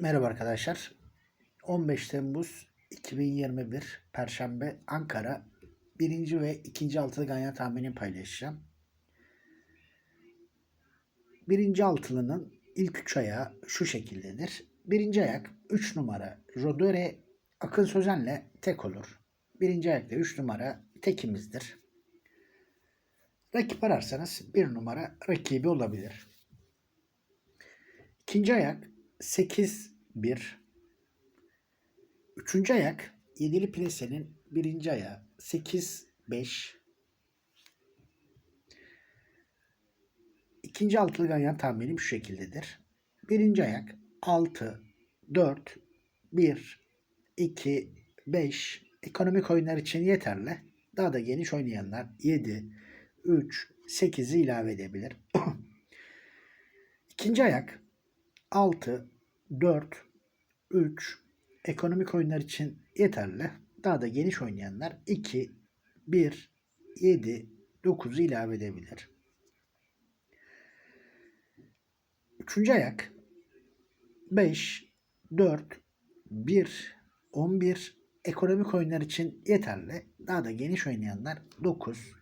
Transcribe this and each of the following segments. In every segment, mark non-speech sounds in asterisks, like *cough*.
Merhaba arkadaşlar. 15 Temmuz 2021 Perşembe Ankara birinci ve ikinci altılı ganyan tahminini paylaşacağım. Birinci altılının ilk üç ayağı şu şekildedir. Birinci ayak 3 numara Rodore Akın Sözen'le tek olur. Birinci ayakta 3 numara tekimizdir. Rakip ararsanız bir numara rakibi olabilir. İkinci ayak 8 1 Üçüncü ayak yedili plasenin birinci ayağı 8 5 İkinci altılı ganyan tahminim şu şekildedir. Birinci ayak 6 4 1 2 5 ekonomik oyunlar için yeterli. Daha da geniş oynayanlar 7 3 8'i ilave edebilir. *coughs* İkinci ayak 6, 4, 3 ekonomik oyunlar için yeterli. Daha da geniş oynayanlar 2, 1, 7, 9'u ilave edebilir. Üçüncü ayak 5, 4, 1, 11 ekonomik oyunlar için yeterli. Daha da geniş oynayanlar 9,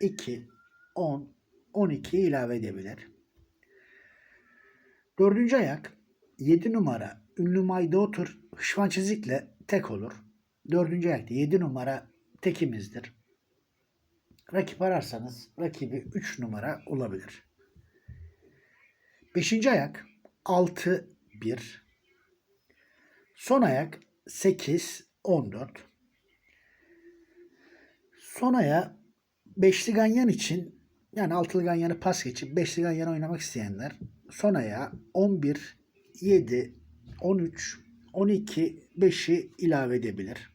2, 10, 12 ilave edebilir. Dördüncü ayak 7 numara ünlü mayda otur hışvan çizikle tek olur. Dördüncü ayakta 7 numara tekimizdir. Rakip ararsanız rakibi 3 numara olabilir. Beşinci ayak 6 1 Son ayak 8 14 Son aya beşli ganyan için yani altılı ganyanı pas geçip beşli ganyan oynamak isteyenler son ayağa 11, 7, 13, 12, 5'i ilave edebilir.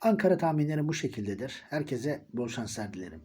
Ankara tahminleri bu şekildedir. Herkese bol şanslar dilerim.